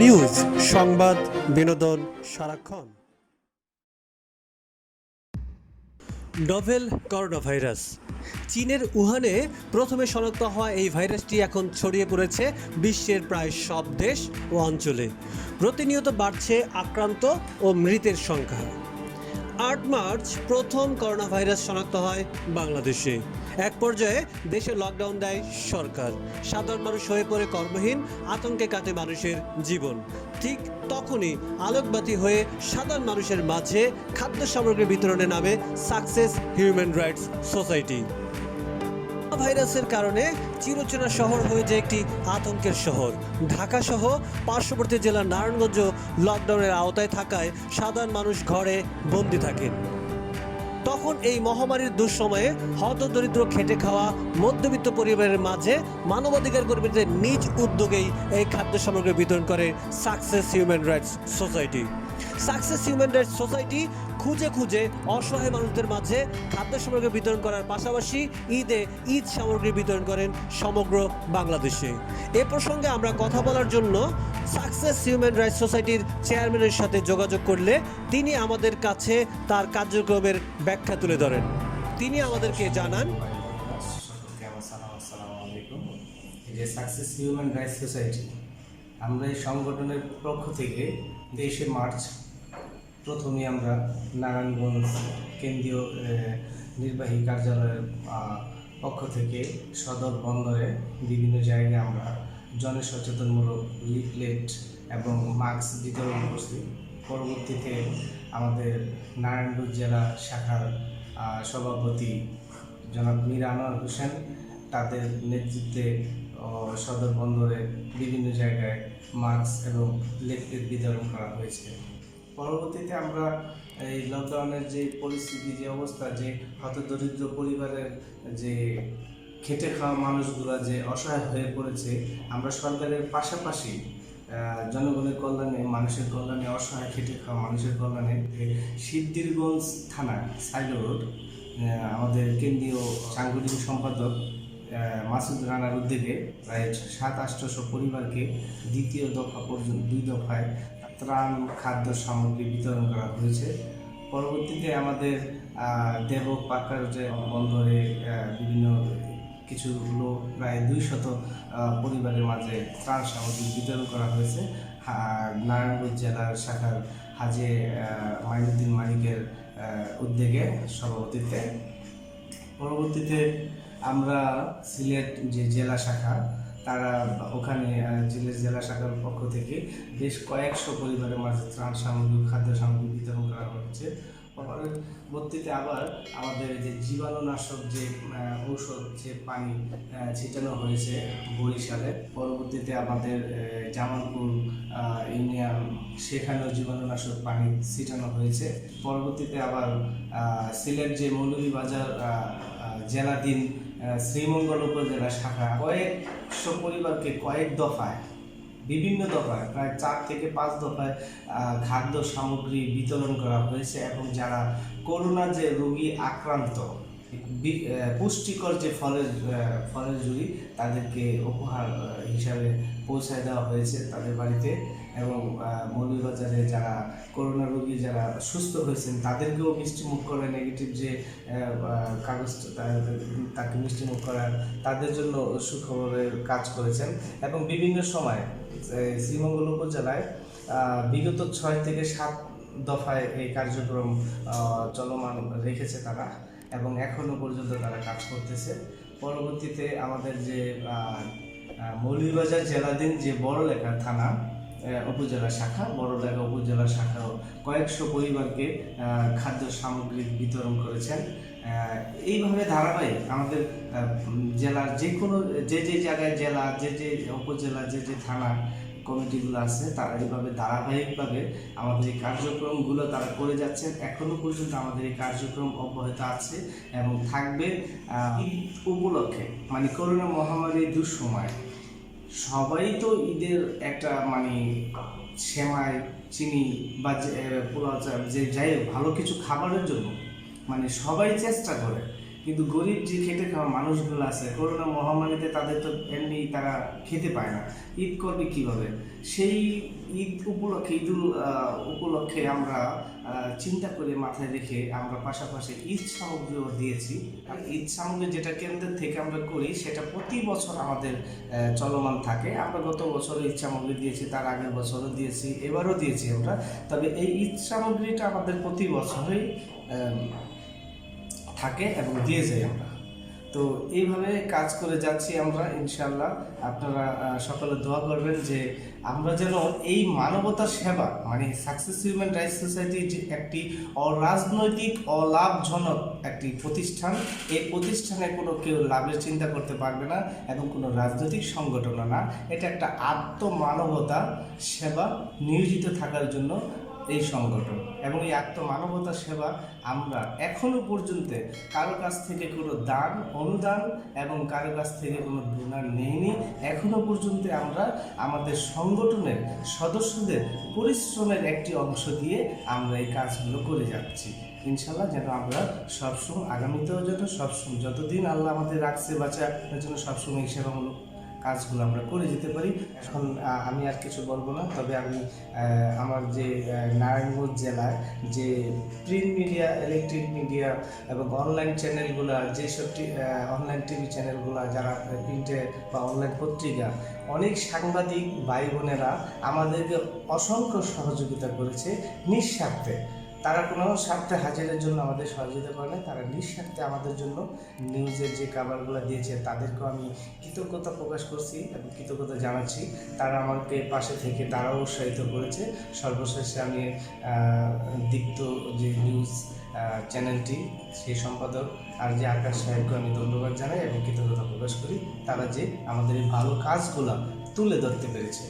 News সংবাদ, বিনোদন, সারাক্ষণ। নভেল করোনা ভাইরাস চীনের উহানে প্রথমে শনাক্ত হওয়া এই ভাইরাসটি এখন ছড়িয়ে পড়েছে বিশ্বের প্রায় সব দেশ ও অঞ্চলে। প্রতিনিয়ত বাড়ছে আক্রান্ত ও মৃতের সংখ্যা। আট মার্চ প্রথম করোনা ভাইরাস শনাক্ত হয় বাংলাদেশে। এক পর্যায়ে দেশে লকডাউন দেয় সরকার। সাধারণ মানুষ হয়ে পড়ে কর্মহীন, আতঙ্কে কাটে মানুষের জীবন। ঠিক তখনই আলোকবাতি হয়ে সাধারণ মানুষের মাঝে খাদ্য সামগ্রী বিতরণে নামে সাকসেস হিউম্যান রাইটস সোসাইটি ভাইরাসের কারণে চিরচেনা শহর হয়েছে একটি আতঙ্কের শহর। ঢাকা সহ পার্শ্ববর্তী জেলা নারায়ণগঞ্জ লকডাউনের আওতায় থাকায় সাধারণ মানুষ ঘরে বন্দি থাকেন। তখন এই মহামারীর দুঃসময়ে হতদরিদ্র খেটে খাওয়া মধ্যবিত্ত পরিবারের মাঝে মানবাধিকার কর্মীদের নিজ উদ্যোগেই এই খাদ্য সামগ্রী বিতরণ করে Success Human Rights Society. Success Human Rights Society খুঁজে খুঁজে অসহায় মানুষদের মাঝে খাদ্য সামগ্রী বিতরণ করার পাশাপাশি ঈদে ঈদ সামগ্রী বিতরণ করেন সমগ্র বাংলাদেশে। এ প্রসঙ্গে আমরা কথা বলার জন্য সাকসেস হিউম্যান রাইটস সোসাইটির চেয়ারম্যানের সাথে যোগাযোগ করলে তিনি আমাদের কাছে তার কার্যক্রমের ব্যাখ্যা তুলে ধরেন। তিনি আমাদেরকে জানান, যে সাকসেস হিউম্যান রাইটস সোসাইটি আমরা এই সংগঠনের পক্ষ থেকে তেইশে মার্চ প্রথমে আমরা নারায়ণগঞ্জ কেন্দ্রীয় নির্বাহী কার্যালয়ের পক্ষ থেকে সদর বন্দরে বিভিন্ন জায়গায় আমরা জনসচেতনমূলক লিফলেট এবং মাস্ক বিতরণ করছি পরবর্তীতে আমাদের নারায়ণগঞ্জ জেলা শাখার সভাপতি জনাব মীর আনোয়ার হোসেন তাদের নেতৃত্বে সদর বন্দরে বিভিন্ন জায়গায় মাস্ক এবং লিফলেট বিতরণ করা হয়েছে। পরবর্তীতে আমরা এই লকডাউনের যে পরিস্থিতি, যে অবস্থা, যে হতদরিদ্র পরিবারের যে খেটে খাওয়া মানুষগুলো যে অসহায় হয়ে পড়েছে, আমরা সরকারের পাশাপাশি জনগণের কল্যাণে, মানুষের কল্যাণে, অসহায় খেটে খাওয়া মানুষের কল্যাণে এই সিদ্ধিরগঞ্জ থানা, সাইলো রোড আমাদের কেন্দ্রীয় সাংগঠনিক সম্পাদক মাসুদ রানার উদ্যোগে প্রায় সাত আটশোশো পরিবারকে দ্বিতীয় দফা পর্যন্ত, দুই দফায় ত্রাণ, খাদ্য সামগ্রী বিতরণ করা হয়েছে। পরবর্তীতে আমাদের দেহ পাকার যে বন্দরে বিভিন্ন কিছু লোক, প্রায় দুই শত পরিবারের মাঝে ত্রাণ সামগ্রী বিতরণ করা হয়েছে। নারায়ণগঞ্জ জেলার শাখার হাজে মাইনুদ্দিন মালিকের উদ্যোগে সভাপতিতে পরবর্তীতে আমরা সিলেট যে জেলা শাখা তারা ওখানে জেলা শাখার পক্ষ থেকে বেশ কয়েকশো পরিবারের মাঝে ত্রাণ সামগ্রী, খাদ্য সামগ্রী বিতরণ করা হচ্ছে। পরবর্তীতে আবার আমাদের যে জীবাণুনাশক যে ঔষধ, যে পানি ছিটানো হয়েছে বরিশালে, পরবর্তীতে আমাদের জামালপুর ইউনিয়ন, সেখানেও জীবাণুনাশক পানি ছিটানো হয়েছে। পরবর্তীতে আবার সিলেট যে মৌলভীবাজার জেলাধীন শ্রীমঙ্গল উপজেলা শাখা কয়েকশো পরিবারকে কয়েক দফায়, বিভিন্ন দফায়, প্রায় চার থেকে পাঁচ দফায় খাদ্য সামগ্রী বিতরণ করা হয়েছে এবং যারা করোনা যে রোগী আক্রান্ত পুষ্টিকর যে ফলের ফলের জুড়ি তাদেরকে উপহার হিসাবে পৌঁছায় দেওয়া হয়েছে তাদের বাড়িতে এবং মৌলভীবাজারে যারা করোনা রোগী যারা সুস্থ হয়েছেন তাদেরকেও মিষ্টিমুখ করে নেগেটিভ যে কাগজ তাকে মিষ্টিমুখ করার তাদের জন্য সুখবরের কাজ করেছেন এবং বিভিন্ন সময় শ্রীমঙ্গল উপজেলায় বিগত ছয় থেকে সাত দফায় এই কার্যক্রম চলমান রেখেছে তারা। এবং এখনও পর্যন্ত তারা কাজ করতেছে। পরবর্তীতে আমাদের যে মৌলভীবাজার জেলাধীন যে বড়লেখা থানা উপজেলা শাখা, বড়লেখা উপজেলা শাখাও কয়েকশো পরিবারকে খাদ্য সামগ্রী বিতরণ করেছেন। এইভাবে ধারাবাহিক আমাদের জেলার যে কোনো যে যে জায়গায় জেলা, যে যে উপজেলা, যে যে থানা কমিটিগুলো আছে তারা এইভাবে ধারাবাহিকভাবে আমাদের এই কার্যক্রমগুলো তারা করে যাচ্ছেন। এখনও পর্যন্ত আমাদের এই কার্যক্রম অব্যাহত আছে এবং থাকবে উপলক্ষে মানে করোনা মহামারীর দুঃসময়। সবাই তো ঈদের একটা মানে সেমাই চিনি বা যে, যাই ভালো কিছু খাবারের জন্য মানে সবাই চেষ্টা করে। কিন্তু গরিব যে খেটে খাওয়া মানুষগুলো আছে, করোনা মহামারীতে তাদের তো এমনি তারা খেতে পায় না। ঈদ করবে কীভাবে? সেই ঈদ উপলক্ষে, ঈদুল উপলক্ষে আমরা চিন্তা করে মাথায় রেখে আমরা পাশাপাশি ঈদ সামগ্রীও দিয়েছি। ঈদ সামগ্রী যেটা কেন্দ্রের থেকে আমরা করি, সেটা প্রতি বছর আমাদের চলমান থাকে। আমরা গত বছর ঈদ সামগ্রী দিয়েছি, তার আগের বছরও দিয়েছি, এবারও দিয়েছি আমরা। তবে এই ঈদ সামগ্রীটা আমাদের প্রতি বছরই থাকে এবং দিয়ে যাই আমরা। তো এইভাবে কাজ করে যাচ্ছি আমরা ইনশাল্লাহ আপনারা সকলে দোয়া করবেন যে আমরা যেন এই মানবতার সেবা মানে সাকসেস হিউম্যান রাইটস সোসাইটি যে একটি অরাজনৈতিক, অলাভজনক একটি প্রতিষ্ঠান, এই প্রতিষ্ঠানে কোনো কেউ লাভের চিন্তা করতে পারবে না এবং কোনো রাজনৈতিক সংগঠনও না। এটা একটা আত্মমানবতা সেবা নিয়োজিত থাকার জন্য এই সংগঠন এবং এই আত্মমানবতা সেবা আমরা এখনও পর্যন্ত কারও কাছ থেকে কোনো দান, অনুদান এবং কারও কাছ থেকে কোনো ডোনার নেইনি। এখনও পর্যন্ত আমরা আমাদের সংগঠনের সদস্যদের পরিশ্রমের একটি অংশ দিয়ে আমরা এই কাজগুলো করে যাচ্ছি। ইনশাল্লাহ যেন আমরা সবসময় আগামীতেও যেন সবসময় যতদিন আল্লাহ আমাদের রাখছে বাঁচা যেন সবসময় এই সেবামূলক কাজগুলো আমরা করে যেতে পারি। এখন আমি আর কিছু বলব না, তবে আমি আমার যে নারায়ণগঞ্জ জেলায় যে প্রিন্ট মিডিয়া ইলেকট্রিক মিডিয়া এবং অনলাইন চ্যানেলগুলো যেসব অনলাইন টিভি চ্যানেলগুলো যারা প্রিন্টে বা অনলাইন পত্রিকা, অনেক সাংবাদিক ভাই বোনেরা আমাদেরকে অসংখ্য সহযোগিতা করেছে নিঃস্বার্থে। তারা কোনো স্বার্থে হাজিরের জন্য আমাদের সহযোগিতা করে না, তারা নিঃস্বার্থে আমাদের জন্য নিউজের যে কাভারগুলো দিয়েছে তাদেরকেও আমি কৃতজ্ঞতা প্রকাশ করছি এবং কৃতজ্ঞতা জানাচ্ছি। তারা আমাকে পাশে থেকে তারাও উৎসাহিত করেছে। সর্বশেষে আমি দীপ্ত যে নিউজ চ্যানেলটি, সেই সম্পাদক আর যে আকাশ সাহেবকে আমি ধন্যবাদ জানাই এবং কৃতজ্ঞতা প্রকাশ করি। তারা যে আমাদের এই ভালো কাজগুলো তুলে ধরতে পেরেছে।